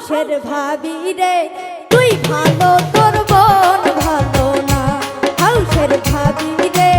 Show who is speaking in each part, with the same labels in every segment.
Speaker 1: মানুষের ভাবি রে তুই ভালো তোর বোন ভালো না। হাউসের ভাবি রে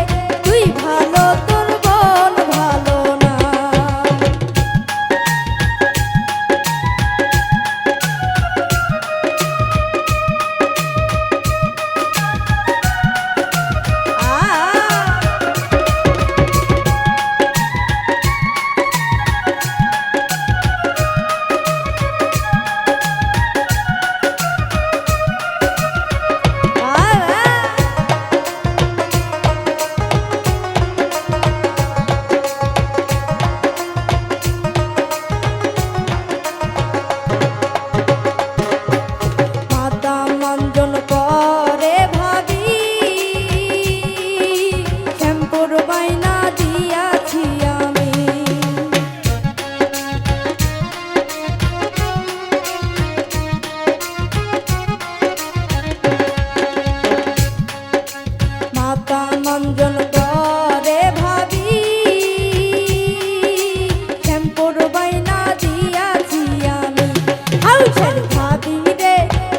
Speaker 1: ভাবি রে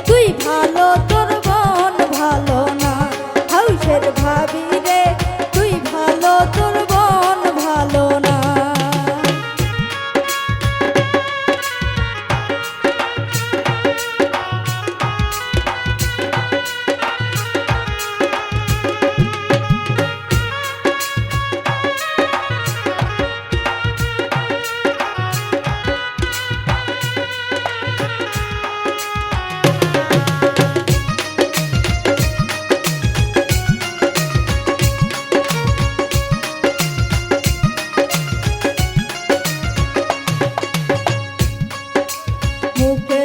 Speaker 1: তুই ভালো recuperar.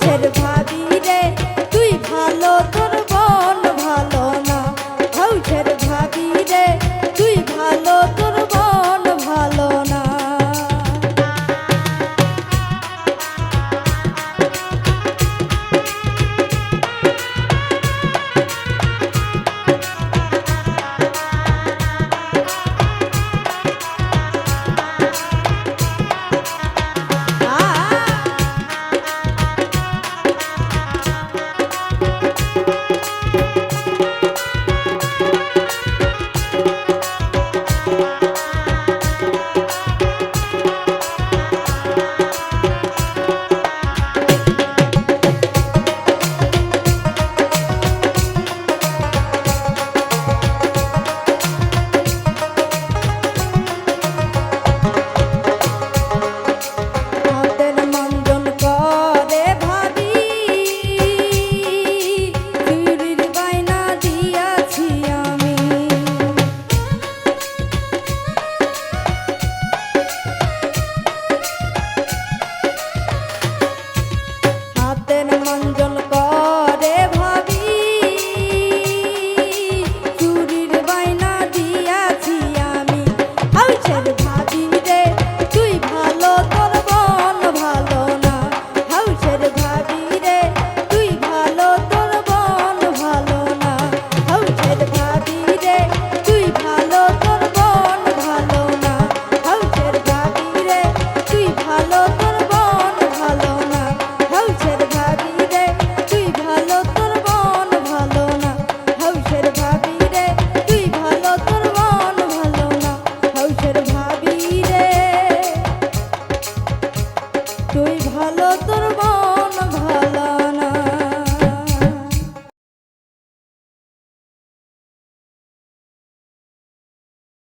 Speaker 1: terrible. তুই ভালো তোর মা